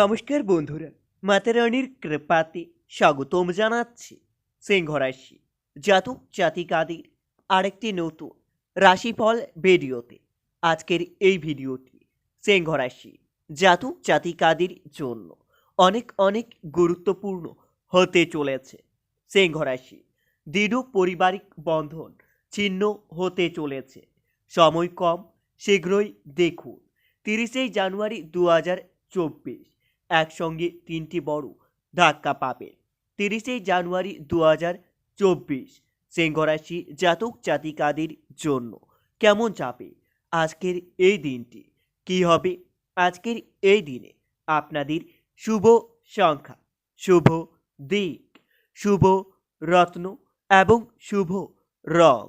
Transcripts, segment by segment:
নমস্কার বন্ধুরা, মাতারানির কৃপাতে স্বাগতম জানাচ্ছি সিংহ রাশি জাতক জাতিকাদের আরেকটি নতুন রাশিফল ভিডিওতে। আজকের এই ভিডিওটি সিংহ রাশি জাতক জাতিকাদের জন্য অনেক অনেক গুরুত্বপূর্ণ হতে চলেছে। সিংহ রাশি দৃঢ় পারিবারিক বন্ধন ছিন্ন হতে চলেছে। সময় কম, শীঘ্রই দেখুন, তিরিশে জানুয়ারি দু হাজার চব্বিশ। একসঙ্গে তিনটি বড় ধাক্কা পাবে। তিরিশে জানুয়ারি দু হাজার চব্বিশ সিংহরাশি জাতক জাতিকাদের জন্য কেমন যাবে আজকের এই দিনটি? কি হবে আজকের এই দিনে? আপনাদের শুভ সংখ্যা, শুভ দিক, শুভ রত্ন এবং শুভ রং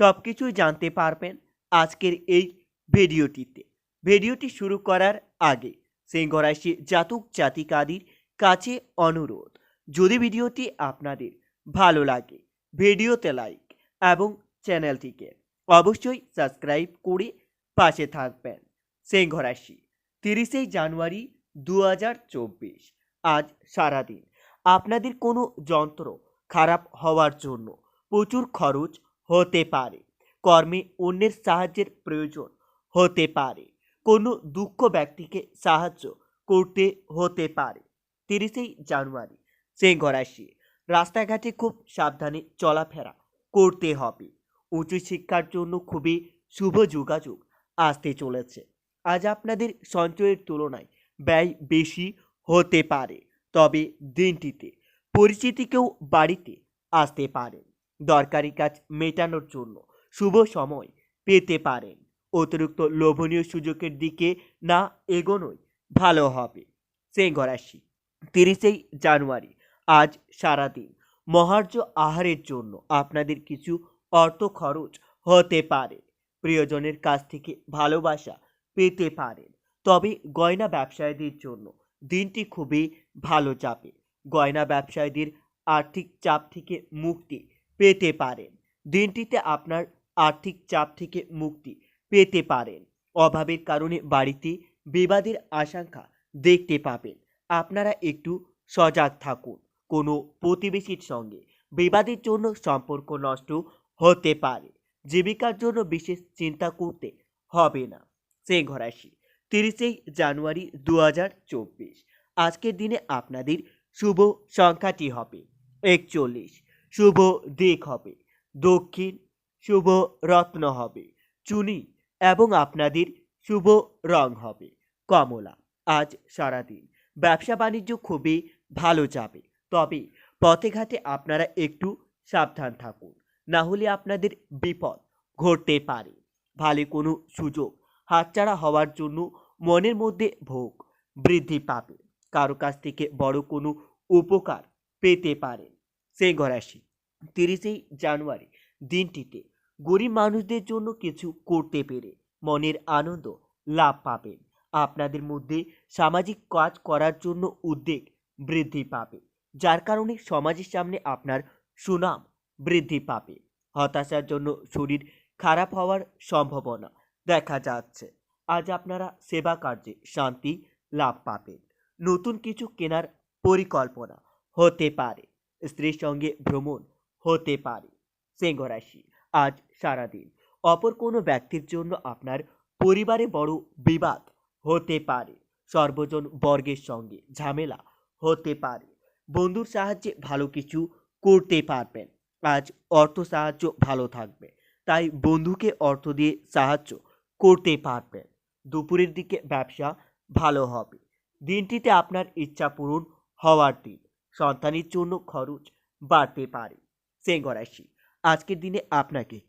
সব কিছুই জানতে পারবেন আজকের এই ভিডিওটিতে। ভিডিওটি শুরু করার আগে সিংহ রাশি জাতক জাতিকাদের কাছে অনুরোধ। যদি ভিডিওটি আপনাদের ভালো লাগে, ভিডিওতে লাইক এবং চ্যানেলটিকে অবশ্যই সাবস্ক্রাইব করে পাশে থাকবেন। সিংহ রাশি তিরিশে জানুয়ারি দু হাজার চব্বিশ, আজ সারাদিন। আপনাদের কোনো যন্ত্র খারাপ হওয়ার জন্য প্রচুর খরচ হতে পারে। কর্মে অন্যের সাহায্যের প্রয়োজন হতে পারে। কোনো দুঃখ ব্যক্তিকে সাহায্য করতে হতে পারে। তিরিশেই জানুয়ারি সিংহ রাশি রাস্তাঘাটে খুব সাবধানে চলাফেরা করতে হবে। উচ্চশিক্ষার জন্য খুবই শুভ যোগাযোগ আসতে চলেছে। আজ আপনাদের সঞ্চয়ের তুলনায় ব্যয় বেশি হতে পারে। তবে দিনটিতে পরিচিতিকেও বাড়িতে আসতে পারেন। দরকারি কাজ মেটানোর জন্য শুভ সময় পেতে পারেন। অতিরিক্ত লোভনীয় সুযোগের দিকে না এগোনোই ভালো হবে। সিংহ রাশি তিরিশেই জানুয়ারি, আজ সারাদিন। মহার্য আহারের জন্য আপনাদের কিছু অর্থ খরচ হতে পারে। প্রিয়জনের কাছ থেকে ভালোবাসা পেতে পারেন। তবে গয়না ব্যবসায়ীদের জন্য দিনটি খুবই ভালো যাবে। গয়না ব্যবসায়ীদের আর্থিক চাপ থেকে মুক্তি পেতে পারেন। দিনটিতে আপনার আর্থিক চাপ থেকে মুক্তি পেতে পারেন। অভাবের কারণে বাড়িতে বিবাদের আশঙ্কা দেখতে পাবেন। আপনারা একটু সজাগ থাকুন। কোনো প্রতিবেশীর সঙ্গে বিবাদের জন্য সম্পর্ক নষ্ট হতে পারে। জীবিকার জন্য বিশেষ চিন্তা করতে হবে না। সিংহ রাশি, তিরিশে জানুয়ারি দু হাজার চব্বিশ। আজকের দিনে আপনাদের শুভ সংখ্যাটি হবে একচল্লিশ। শুভ দিক হবে। দক্ষিণ শুভ রত্ন হবে। চুনি এবং আপনাদের শুভ রং হবে। কমলা, আজ সারাদিন ব্যবসা বাণিজ্য খুবই ভালো যাবে। তবে পথে ঘাটে আপনারা একটু সাবধান থাকুন, না হলে আপনাদের বিপদ ঘটতে পারে। ভালো কোনো সুযোগ হাতছাড়া হওয়ার জন্য মনের মধ্যে ভোগ বৃদ্ধি পাবে। কারও কাছ থেকে বড় কোনো উপকার পেতে পারেন। সেই রাশি তিরিশেই জানুয়ারি, দিনটিতে গরিব মানুষদের জন্য কিছু করতে পেরে মনের আনন্দ লাভ পাবেন। আপনাদের মধ্যে সামাজিক কাজ করার জন্য উদ্বেগ বৃদ্ধি পাবে, যার কারণে সমাজের সামনে আপনার সুনাম বৃদ্ধি পাবে। হতাশার জন্য শরীর খারাপ হওয়ার সম্ভাবনা দেখা যাচ্ছে। আজ আপনারা সেবা কার্যে শান্তি লাভ পাবেন। নতুন কিছু কেনার পরিকল্পনা হতে পারে, স্ত্রীর সঙ্গে ভ্রমণ হতে পারে। সিংহ রাশি আজ সারাদিন। অপর কোনো ব্যক্তির জন্য আপনার পরিবারে বড় বিবাদ হতে পারে। সর্বজন বর্গের সঙ্গে ঝামেলা হতে পারে। বন্ধুর সাহায্যে ভালো কিছু করতে পারবেন। আজ অর্থ সাহায্য ভালো থাকবে। তাই বন্ধুকে অর্থ দিয়ে সাহায্য করতে পারবেন। দুপুরের দিকে ব্যবসা ভালো হবে। দিনটিতে আপনার ইচ্ছা পূরণ হওয়ার দিন। সন্তানের জন্য খরচ বাড়তে পারে। সিংহ রাশি আজকের দিনে আপনাকে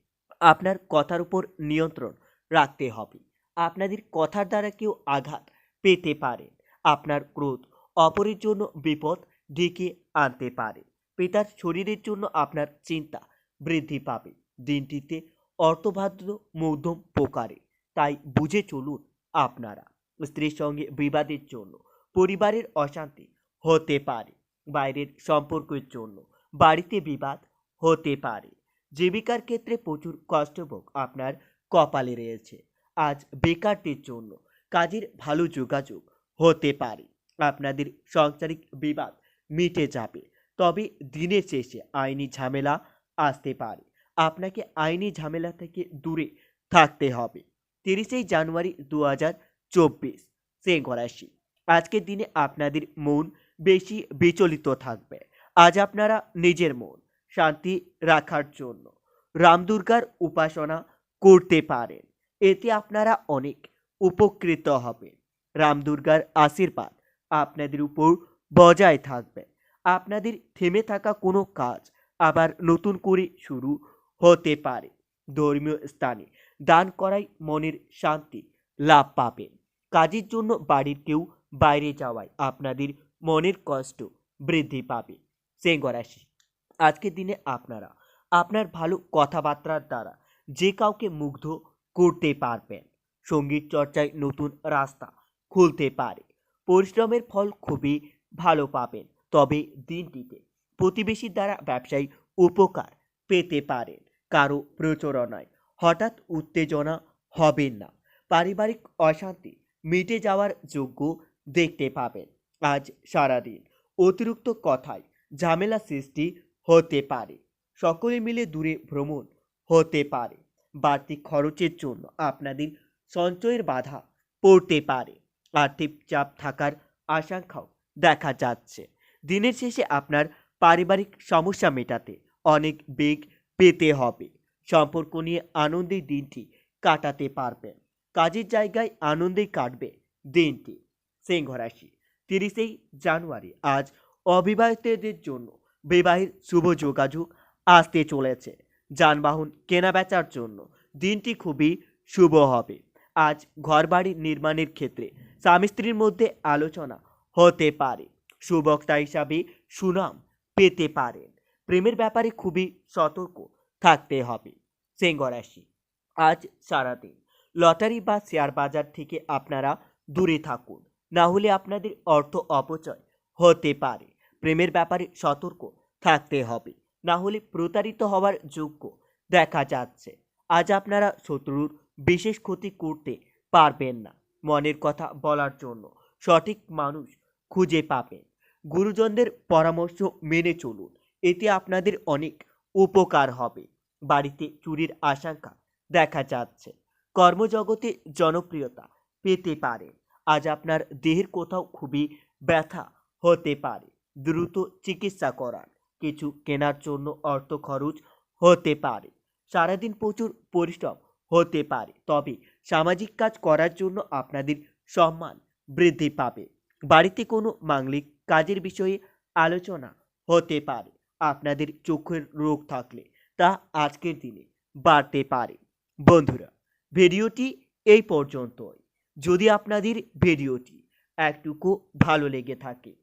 আপনার কথার উপর নিয়ন্ত্রণ রাখতে হবে। আপনাদের কথার দ্বারা কেউ আঘাত পেতে পারে। আপনার ক্রোধ অপরের জন্য বিপদ ডেকে আনতে পারে। পিতার শরীরের জন্য আপনার চিন্তা বৃদ্ধি পাবে। দিনটিতে অর্থভাদ্র মধ্যম প্রকারে। তাই বুঝে চলুন আপনারা স্ত্রীর সঙ্গে বিবাদের জন্য, পরিবারের অশান্তি হতে পারে, বাইরের সম্পর্কের জন্য, বাড়িতে বিবাদ হতে পারে। জীবিকার ক্ষেত্রে প্রচুর কষ্টভোগ আপনার কপালে রয়েছে। আজ বেকারদের জন্য কাজের ভালো যোগাযোগ হতে পারে। আপনাদের সাংসারিক বিবাদ মিটে যাবে। তবে দিনের শেষে আইনি ঝামেলা আসতে পারে। আপনাকে আইনি ঝামেলা থেকে দূরে থাকতে হবে। তিরিশে জানুয়ারি দু হাজার চব্বিশ সিংহ রাশি আজকের দিনে আপনাদের মন বেশি বিচলিত থাকবে। আজ আপনারা নিজের মন শান্তি রাখার জন্য। রামদুর্গার উপাসনা করতে পারেন। এতে আপনারা অনেক উপকৃত হবেন। রামদুর্গার আশীর্বাদ আপনাদের উপর বজায় থাকবে। আপনাদের থেমে থাকা কোনো কাজ আবার নতুন করে শুরু হতে পারে। ধর্মীয় স্থানে দান করাই মনের শান্তি লাভ পাবেন। কাজের জন্য বাড়ির কেউ বাইরে যাওয়ায় আপনাদের মনের কষ্ট বৃদ্ধি পাবে। সিংহ রাশি আজকের দিনে আপনারা, আপনার ভালো কথাবার্তার দ্বারা যে কাউকে মুগ্ধ করতে পারবেন, সংগীত চর্চায় নতুন রাস্তা খুলতে পারে, পরিশ্রমের ফল খুবই ভালো পাবেন, তবে দিনটিতে প্রতিবেশীর দ্বারা ব্যবসায়ী উপকার পেতে পারেন, কারও প্রচোরণায় হঠাৎ উত্তেজনা হবেন না, পারিবারিক অশান্তি মিটে যাওয়ার যোগ্য দেখতে পাবেন। আজ সারাদিন অতিরিক্ত কথায় ঝামেলা সৃষ্টি হতে পারে। সকলে মিলে দূরে ভ্রমণ হতে পারে। বাড়তি খরচের জন্য আপনাদের সঞ্চয়ের বাধা পড়তে পারে। আর্থিক চাপ থাকার আশঙ্কাও দেখা যাচ্ছে। দিনের শেষে আপনার পারিবারিক সমস্যা মেটাতে অনেক বেগ পেতে হবে। সম্পর্ক নিয়ে আনন্দের দিনটি কাটাতে পারবেন। কাজের জায়গায় আনন্দে কাটবে দিনটি। সিংহ রাশি, তিরিশেই জানুয়ারি। আজ অবিবাহিতদের জন্য বিবাহের শুভ যোগাযোগ আসতে চলেছে। যানবাহন কেনাবেচার জন্য দিনটি খুবই শুভ হবে। আজ ঘরবাড়ি নির্মাণের ক্ষেত্রে স্বামী স্ত্রীর মধ্যে আলোচনা হতে পারে। সুবক্তা হিসাবে সুনাম পেতে পারেন। প্রেমের ব্যাপারে খুবই সতর্ক থাকতে হবে। সিংহ রাশি, আজ সারাদিন। লটারি বা শেয়ার বাজার থেকে আপনারা দূরে থাকুন। না হলে আপনাদের অর্থ অপচয় হতে পারে। প্রেমের ব্যাপারে সতর্ক থাকতে হবে। না হলে প্রতারিত হওয়ার যোগ্য দেখা যাচ্ছে। আজ আপনারা শত্রুর বিশেষ ক্ষতি করতে পারবেন না মনের কথা বলার জন্য। সঠিক মানুষ খুঁজে পাবেন। গুরুজনদের পরামর্শ মেনে চলুন। এতে আপনাদের অনেক উপকার হবে। বাড়িতে চুরির আশঙ্কা দেখা যাচ্ছে। কর্মজগতে জনপ্রিয়তা পেতে পারেন আজ আপনার দেহের কোথাও খুবই ব্যথা হতে পারে। দ্রুত চিকিৎসা করান। কিছু কেনার জন্য অর্থ খরচ হতে পারে। সারাদিন প্রচুর পরিশ্রম হতে পারে। তবে সামাজিক কাজ করার জন্য আপনাদের সম্মান বৃদ্ধি পাবে। বাড়িতে কোনো মাংলিক কাজের বিষয়ে আলোচনা হতে পারে। আপনাদের চোখের রোগ থাকলে তা আজকের দিনে বাড়তে পারে। বন্ধুরা, ভিডিওটি এই পর্যন্তই। যদি আপনাদের ভিডিওটি একটুকু ভালো লেগে থাকে